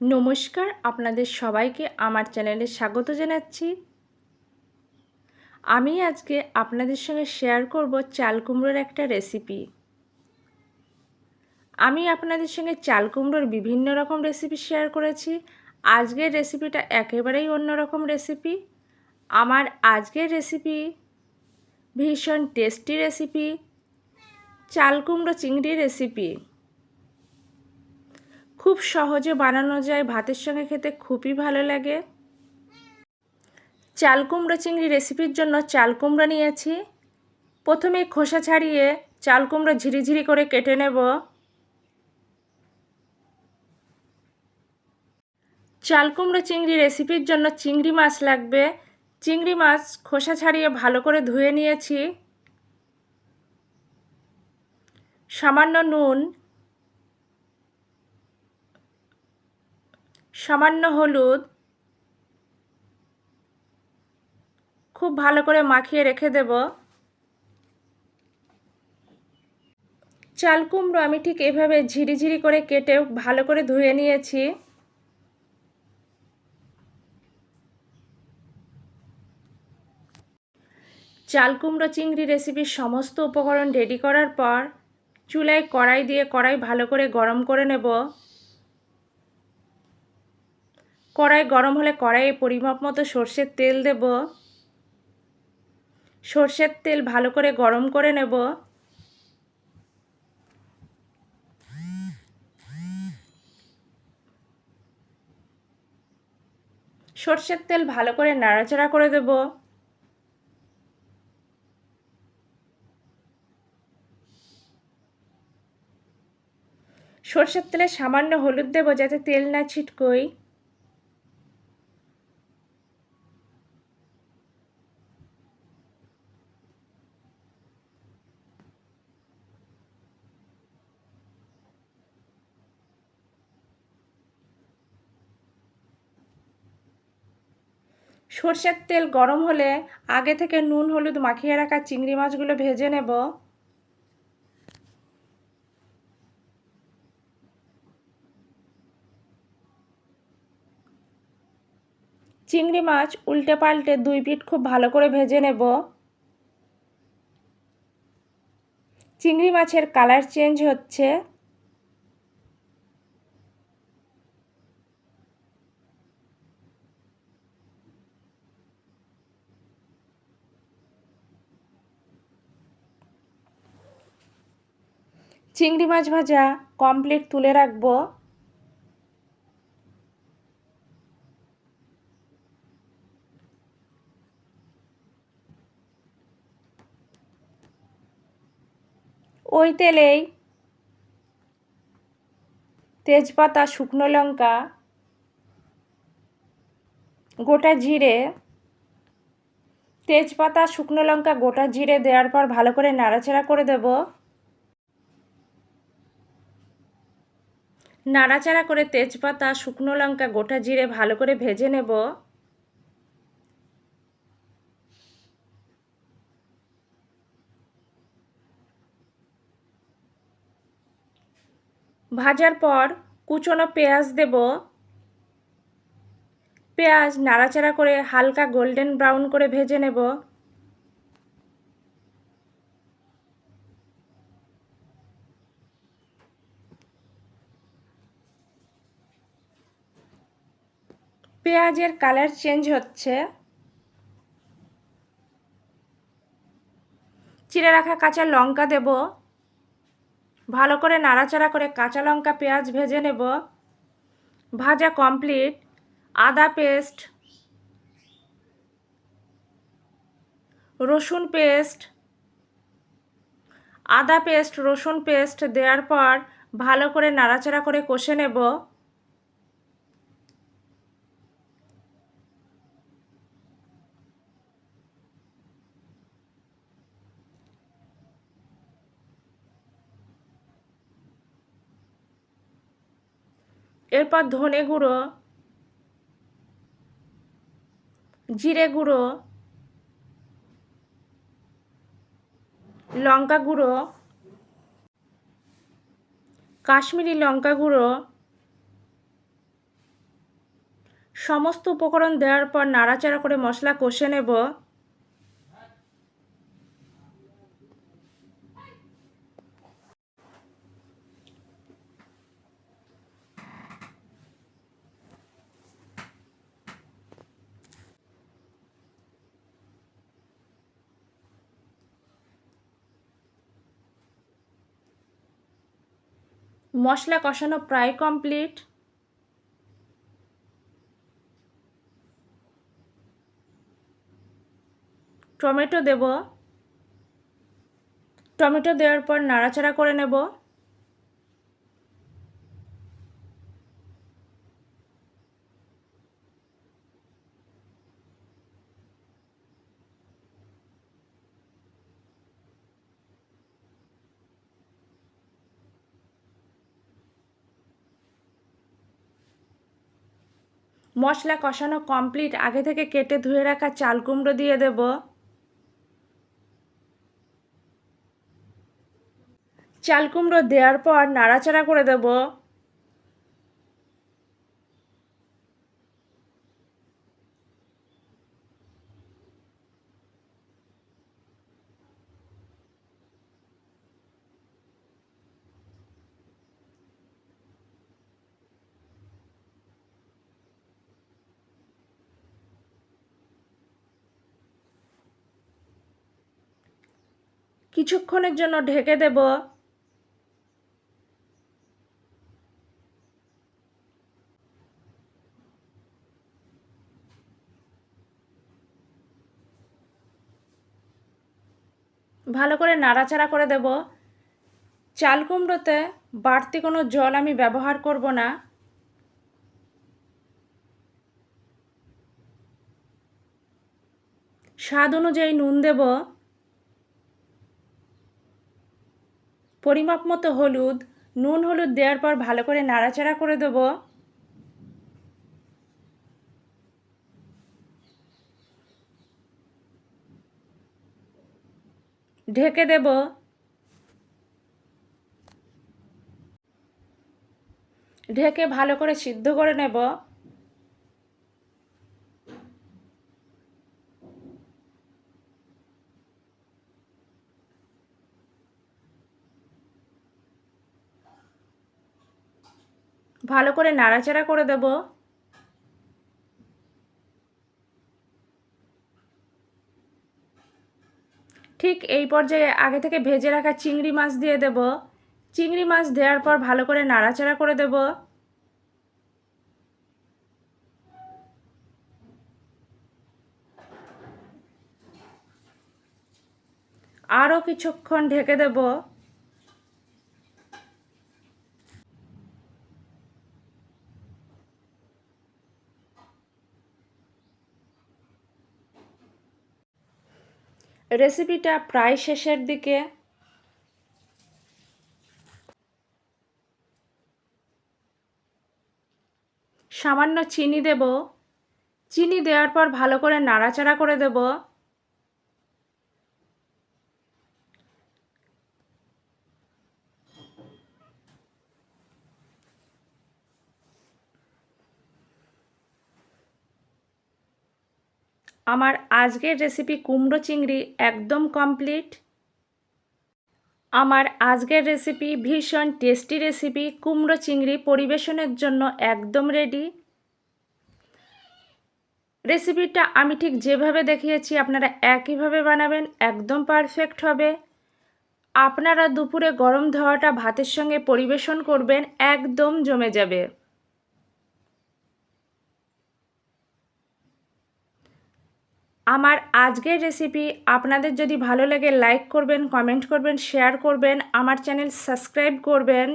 নমস্কার, আপনাদের সবাইকে আমার চ্যানেলে স্বাগত জানাচ্ছি। আমি আজকে আপনাদের সঙ্গে শেয়ার করব চাল কুমড়োর একটা রেসিপি। আমি আপনাদের সঙ্গে চাল কুমড়োর বিভিন্ন রকম রেসিপি শেয়ার করেছি। আজকের রেসিপিটা একেবারেই অন্যরকম রেসিপি। আমার আজকের রেসিপি ভীষণ টেস্টি রেসিপি, চাল কুমড়ো চিংড়ি রেসিপি। খুব সহজে বানানো যায়। ভাতের সঙ্গে খেতে খুবই ভালো লাগে। চাল কুমড়ো চিংড়ি রেসিপির জন্য চাল কুমড়ো নিয়েছি। প্রথমে খোসা ছাড়িয়ে চাল কুমড়ো ঝিরিঝিরি করে কেটে নেব। চাল কুমড়ো চিংড়ি রেসিপির জন্য চিংড়ি মাছ লাগবে। চিংড়ি মাছ খোসা ছাড়িয়ে ভালো করে ধুয়ে নিয়েছি। সামান্য নুন সামান্য হলুদ খুব ভালো করে মাখিয়ে রেখে দেব। চাল কুমড়ো আমি ঠিক এভাবে ঝিরিঝিরি করে কেটে ভালো করে ধুয়ে নিয়েছি। চাল কুমড়ো চিংড়ি রেসিপির সমস্ত উপকরণ রেডি করার পর চুলায় কড়াই দিয়ে কড়াই ভালো করে গরম করে নেব। কড়াই গরম হলে কড়াইয়ে পরিমাপ মতো সর্ষের তেল দেব। সর্ষের তেল ভালো করে গরম করে নেব। সর্ষের তেল ভালো করে নাড়াচাড়া করে দেব। সর্ষের তেলে সামান্য হলুদ দেব যাতে তেল না ছিটকই সর্ষের তেল গরম হলে আগে থেকে নুন, হলুদ মাখিয়ে রাখা চিংড়ি মাছগুলো ভেজে নেব। চিংড়ি মাছ উল্টে পাল্টে দুই পিঠ খুব ভালো করে ভেজে নেব। চিংড়ি মাছের কালার চেঞ্জ হচ্ছে। চিংড়ি মাছ ভাজা কমপ্লিট তুলে রাখব। ওই তেলেই তেজপাতা, শুকনো লঙ্কা, গোটা জিরে, তেজপাতা, শুকনো লঙ্কা, গোটা জিরে দেওয়ার পর ভালো করে নাড়াচাড়া করে দেব। নাড়াচাড়া করে তেজপাতা, শুকনো লঙ্কা, গোটা জিরে ভালো করে ভেজে নেব। ভাজার পর কুচনো পেঁয়াজ দেব। পেঁয়াজ নাড়াচাড়া করে হালকা গোল্ডেন ব্রাউন করে ভেজে নেব। পেঁয়াজের কালার চেঞ্জ হচ্ছে। চিড়ে রাখা কাঁচা লঙ্কা দেব। ভালো করে নাড়াচাড়া করে কাঁচা লঙ্কা, পেঁয়াজ ভেজে নেব। ভাজা কমপ্লিট। আদা পেস্ট। রসুন পেস্ট। আদা পেস্ট, রসুন পেস্ট দেওয়ার পর ভালো করে নাড়াচাড়া করে কষে নেব। এরপর ধনে গুঁড়ো, জিরে গুঁড়ো, লঙ্কা গুঁড়ো, কাশ্মীরি লঙ্কা গুঁড়ো, সমস্ত উপকরণ দেওয়ার পর নাড়াচাড়া করে মশলা কষে নেব। মশলা কষানো প্রায় কমপ্লিট টমেটো দেব। টমেটো দেওয়ার পর নাড়াচাড়া করে নেব। মশলা কষানো কমপ্লিট, আগে থেকে কেটে ধুয়ে রাখা চাল কুমড়ো দিয়ে দেব। চাল কুমড়ো দেওয়ার পর নাড়াচাড়া করে দেব। কিছুক্ষণের জন্য ঢেকে দেব। ভালো করে নাড়াচাড়া করে দেব। চাল কুমড়োতে বাড়তি কোনো জল আমি ব্যবহার করব না। স্বাদ অনুযায়ী নুন দেব। পরিমাপ মতো হলুদ, নুন হলুদ দেওয়ার পর ভালো করে নাড়াচাড়া করে দেব। ঢেকে দেব। ঢেকে ভালো করে সিদ্ধ করে নেব। ভালো করে নাড়াচাড়া করে দেব। ঠিক এই পর্যায়ে আগে থেকে ভেজে রাখা চিংড়ি মাছ দিয়ে দেব। চিংড়ি মাছ দেওয়ার পর ভালো করে নাড়াচাড়া করে দেব। আরও কিছুক্ষণ ঢেকে দেব। রেসিপিটা প্রায় শেষের দিকে। সামান্য চিনি দেব। চিনি দেওয়ার পর ভালো করে নাড়াচাড়া করে দেব। আমার আজকের রেসিপি কুমড়ো চিংড়ি একদম কমপ্লিট আমার আজকের রেসিপি ভীষণ টেস্টি রেসিপি কুমড়ো চিংড়ি পরিবেশনের জন্য একদম রেডি রেসিপিটা আমি ঠিক যেভাবে দেখিয়েছি, আপনারা একইভাবে বানাবেন, একদম পারফেক্ট হবে। আপনারা দুপুরে গরম ধোয়াটা ভাতের সঙ্গে পরিবেশন করবেন, একদম জমে যাবে। আমার আজকের রেসিপি আপনাদের যদি ভালো লাগে লাইক করবেন কমেন্ট করবেন শেয়ার করবেন, আমার চ্যানেল সাবস্ক্রাইব করবেন।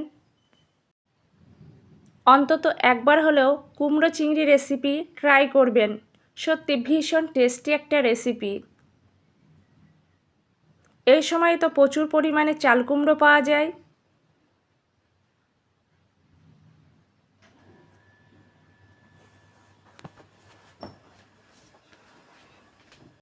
অন্তত একবার হলেও কুমড়ো চিংড়ি রেসিপি ট্রাই করবেন। সত্যি ভীষণ টেস্টি একটা রেসিপি এই সময় তো প্রচুর পরিমাণে চাল কুমড়ো পাওয়া যায়।